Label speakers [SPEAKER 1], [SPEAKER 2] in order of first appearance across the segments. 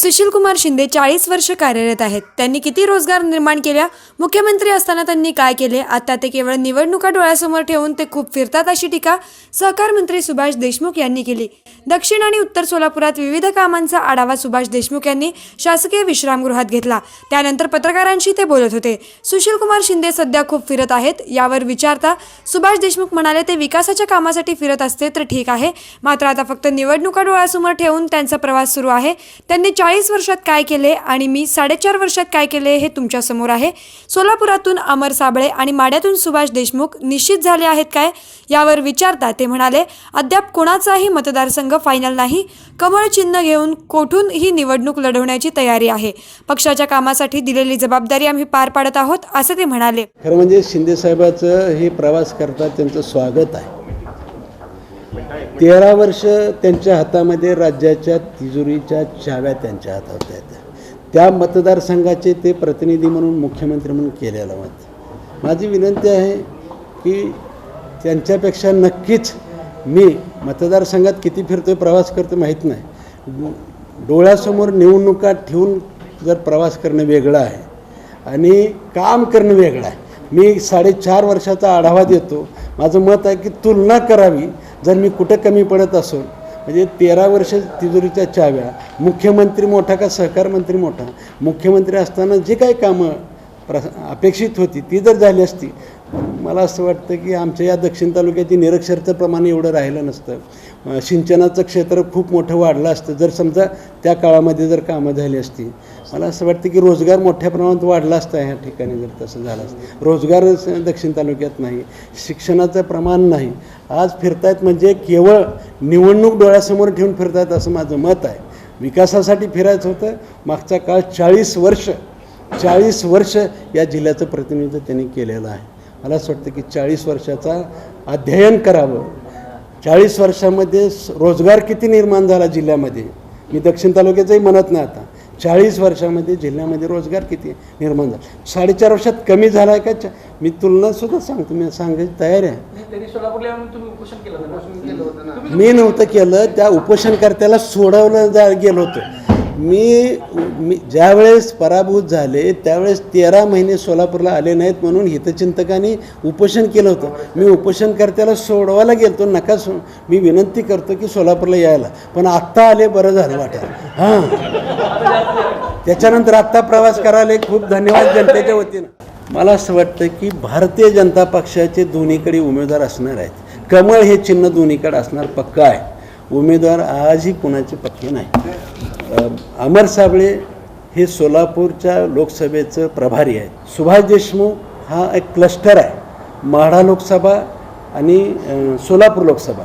[SPEAKER 1] सुशीलकुमार शिंदे चाळीस वर्ष कार्यरत आहेत. त्यांनी किती रोजगार निर्माण केल्या? मुख्यमंत्री असताना त्यांनी काय केले? आता ते केवळ निवडणुका डोळ्यासमोर ठेवून ते खूप फिरतात अशी टीका सहकार मंत्री सुभाष देशमुख यांनी केली. दक्षिण आणि उत्तर सोलापुरात विविध कामांचा आढावा सुभाष देशमुख यांनी शासकीय विश्रामगृहात घेतला. त्यानंतर पत्रकारांशी ते बोलत होते. सुशीलकुमार शिंदे सध्या खूप फिरत आहेत. यावर विचारता सुभाष देशमुख म्हणाले ते विकासाच्या कामासाठी फिरत असते तर ठीक आहे. मात्र आता फक्त निवडणुका डोळ्यासमोर ठेवून त्यांचा प्रवास सुरू आहे. त्यांनी चाळीस वर्षात काय केले आणि मी साडेचार वर्षात काय केले हे तुमच्यासमोर आहे. सोलापुरातून अमर साबळे आणि माड्यातून सुभाष देशमुख निश्चित झाले आहेत काय यावर विचारता ते म्हणाले अद्याप कोणाचाही मतदारसंघ फायनल नाही. कमळ चिन्ह घेऊन कोठून ही निवडणूक लढवण्याची तयारी आहे. पक्षाच्या कामासाठी दिलेली जबाबदारी आम्ही पार पाडत आहोत असे ते म्हणाले.
[SPEAKER 2] खरं म्हणजे शिंदेसाहेबाचं हे प्रवास करतात त्यांचं स्वागत आहे. तेरा वर्ष त्यांच्या हातामध्ये राज्याच्या तिजोरीच्या चाव्या त्यांच्या हातात आहेत त्या मतदारसंघाचे ते प्रतिनिधी म्हणून मुख्यमंत्री म्हणून केलेलं मत माझी विनंती आहे की त्यांच्यापेक्षा नक्कीच मी मतदारसंघात किती फिरतोय प्रवास करतो माहीत नाही. डोळ्यासमोर निवडणुका ठेवून जर प्रवास करणं वेगळं आहे आणि काम करणं वेगळं आहे. मी साडेचार वर्षाचा आढावा देतो. माझं मत आहे की तुलना करावी. जर मी कुठं कमी पडत असो म्हणजे तेरा वर्ष तिजोरीच्या चाव्या मुख्यमंत्री मोठा का सहकार मंत्री मोठा? मुख्यमंत्री असताना जे काही कामं प्र अपेक्षित होती ती जर झाली असती मला असं वाटतं की आमच्या या दक्षिण तालुक्यातील निरक्षरचं प्रमाण एवढं राहिलं नसतं. सिंचनाचं क्षेत्र खूप मोठं वाढलं असतं. जर समजा त्या काळामध्ये जर कामं झाली असती मला असं वाटतं की रोजगार मोठ्या प्रमाणात वाढला असता ह्या ठिकाणी जर तसं झालं असतं. रोजगार दक्षिण तालुक्यात नाही शिक्षणाचं प्रमाण नाही. आज फिरतायत म्हणजे केवळ निवडणूक डोळ्यासमोर ठेवून फिरतायत असं माझं मत आहे. विकासासाठी फिरायचं होतं. मागचा काळ चाळीस वर्ष चाळीस वर्ष या जिल्ह्याचं प्रतिनिधित्व त्यांनी केलेलं आहे. मला असं वाटतं की चाळीस वर्षाचा अध्ययन करावं. चाळीस वर्षामध्ये रोजगार किती निर्माण झाला जिल्ह्यामध्ये? मी दक्षिण तालुक्याचंही म्हणत नाही आता. चाळीस वर्षामध्ये जिल्ह्यामध्ये रोजगार किती निर्माण झाला? साडेचार वर्षात कमी झाला आहे का? चा- मी तुलनासुद्धा सांगतो मी सांगायची तयारी आहे. मी नव्हतं केलं त्या उपोषणकर्त्याला सोडवलं जा गेलो होतो. मी मी ज्यावेळेस पराभूत झाले त्यावेळेस तेरा महिने सोलापूरला आले नाहीत म्हणून हितचिंतकांनी उपोषण केलं होतं. मी उपोषणकर्त्याला सोडवायला गेलतो नका सो मी विनंती करतो की सोलापूरला यायला. पण आत्ता आले बरं झालं वाटेल. हां. त्याच्यानंतर आत्ता प्रवास करायला खूप धन्यवाद जनतेच्या वतीनं. मला असं वाटतं की भारतीय जनता पक्षाचे दोन्हीकडे उमेदवार असणार आहेत. कमळ हे चिन्ह दोन्हीकडे असणार पक्का आहे. उमेदवार आजही कुणाचे पक्के नाही. अमर साबळे हे सोलापूरच्या लोकसभेचं प्रभारी आहेत. सुभाष देशमुख हा एक क्लस्टर आहे. माढा लोकसभा आणि सोलापूर लोकसभा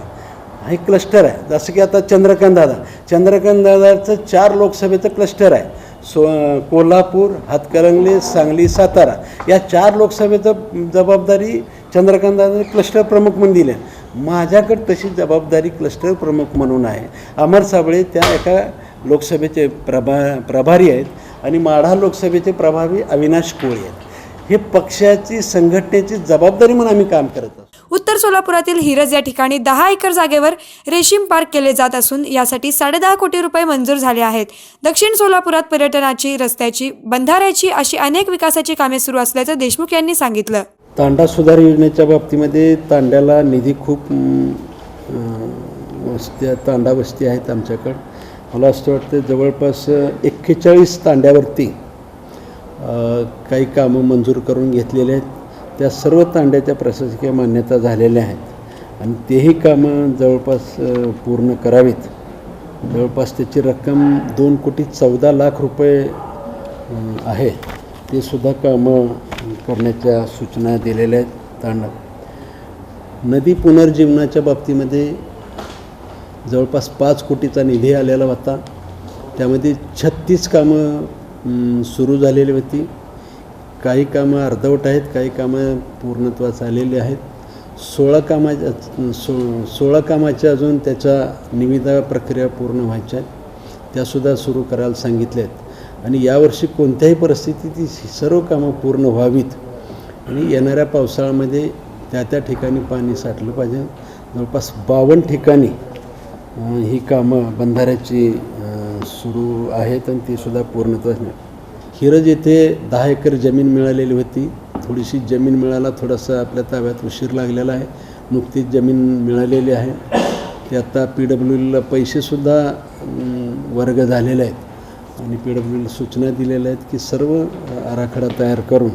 [SPEAKER 2] हे क्लस्टर आहे. जसं की आता चंद्रकांत दादा. चंद्रकांत दादाचं चार लोकसभेचं क्लस्टर आहे. सो कोल्हापूर हातकरंगले सांगली सातारा या चार लोकसभेचं जबाबदारी चंद्रकांत दादा क्लस्टर प्रमुख म्हणून दिले माझ्याकडे तशी जबाबदारी क्लस्टर प्रमुख म्हणून आहे. अमर साबळे त्या एका लोकसभेचे प्रभा प्रभारी आहेत आणि माढा लोकसभेचे प्रभारी अविनाश कोळी आहेत. हे पक्षाची संघटनेची जबाबदारी म्हणून आम्ही काम करत आहोत
[SPEAKER 1] उत्तर सोलापुरातील हिरज या ठिकाणी दहा एकर जागेवर रेशीम पार्क केले जात असून यासाठी साडेदहा कोटी रुपये मंजूर झाले आहेत. दक्षिण सोलापुरात पर्यटनाची रस्त्याची बंधाऱ्याची अशी अनेक विकासाची कामे सुरू असल्याचं देशमुख यांनी सांगितलं.
[SPEAKER 2] तांडा सुधार योजनेच्या बाबतीमध्ये तांड्याला निधी खूप वस्त्या तांडा वस्ती आहेत आमच्याकडं. मला असं वाटतं जवळपास एक्केचाळीस तांड्यावरती काही कामं मंजूर करून घेतलेले आहेत. त्या सर्व तांड्याच्या प्रशासकीय मान्यता झालेल्या आहेत. आणि तेही कामं जवळपास पूर्ण करावीत. जवळपास त्याची रक्कम दोन कोटी चौदा लाख रुपये आहे. ते सुद्धा कामं करण्याच्या सूचना दिलेल्या आहेत. तांडव. नदी पुनर्जीवनाच्या बाबतीमध्ये जवळपास पाच कोटीचा निधी आलेला होता. त्यामध्ये छत्तीस कामं सुरू झालेली होती. काही कामं अर्धवट आहेत काही कामं पूर्णत्वास आलेली आहेत. सोळा कामाच्या सो सोळा कामाच्या अजून त्याच्या निविदा प्रक्रिया पूर्ण व्हायच्या आहेत. त्यासुद्धा सुरू करायला सांगितल्या आहेत. आणि यावर्षी कोणत्याही परिस्थितीत ही सर्व कामं पूर्ण व्हावीत. आणि येणाऱ्या पावसाळ्यामध्ये त्या त्या ठिकाणी पाणी साठलं पाहिजे. जवळपास बावन्न ठिकाणी ही कामं बंधाऱ्याची सुरू आहेत आणि ती सुद्धा पूर्णत्वास नाही हिरज येथे दहा एकर जमीन मिळालेली होती. थोडीशी जमीन मिळायला थोडासा आपल्या ताब्यात उशीर लागलेला आहे. नुकतीच जमीन मिळालेली आहे. ते आता पी डब्ल्यूला पैसेसुद्धा वर्ग झालेले आहेत. आणि पी डब्ल्यूला सूचना दिलेल्या आहेत की सर्व आराखडा तयार करून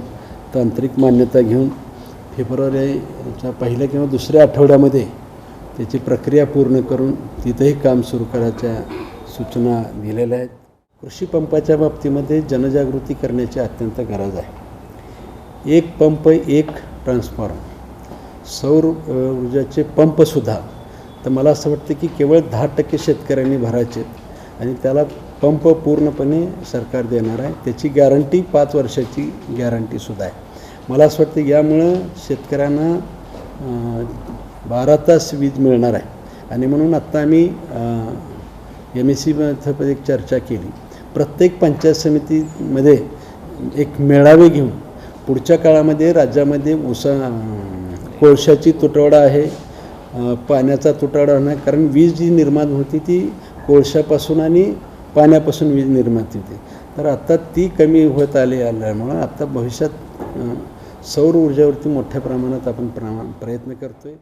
[SPEAKER 2] तांत्रिक मान्यता घेऊन फेब्रुवारीच्या पहिल्या किंवा दुसऱ्या आठवड्यामध्ये त्याची प्रक्रिया पूर्ण करून तिथंही काम सुरू करायच्या सूचना दिलेल्या आहेत. कृषी पंपाच्या बाबतीमध्ये जनजागृती करण्याची अत्यंत गरज आहे. एक पंप एक ट्रान्सफॉर्म सौर ऊर्जाचे पंपसुद्धा तर मला असं वाटतं की केवळ दहा टक्के शेतकऱ्यांनी भरायचे आणि त्याला पंप पूर्णपणे सरकार देणार आहे. त्याची गॅरंटी पाच वर्षाची गॅरंटीसुद्धा आहे. मला असं वाटतं यामुळं शेतकऱ्यांना बारा तास वीज मिळणार आहे. आणि म्हणून आत्ता आम्ही एम एस सीमध्ये एक चर्चा केली. प्रत्येक पंचायत समितीमध्ये एक मेळावे घेऊन पुढच्या काळामध्ये राज्यामध्ये उसा कोळशाची तुटवडा आहे पाण्याचा तुटवडा होणार कारण वीज जी निर्माण होती ती कोळशापासून आणि पाण्यापासून वीज निर्माण होते. तर आता ती कमी होत आली आल्यामुळं आता भविष्यात सौर ऊर्जेवरती मोठ्या प्रमाणात आपण प्रमा प्रयत्न करतो आहे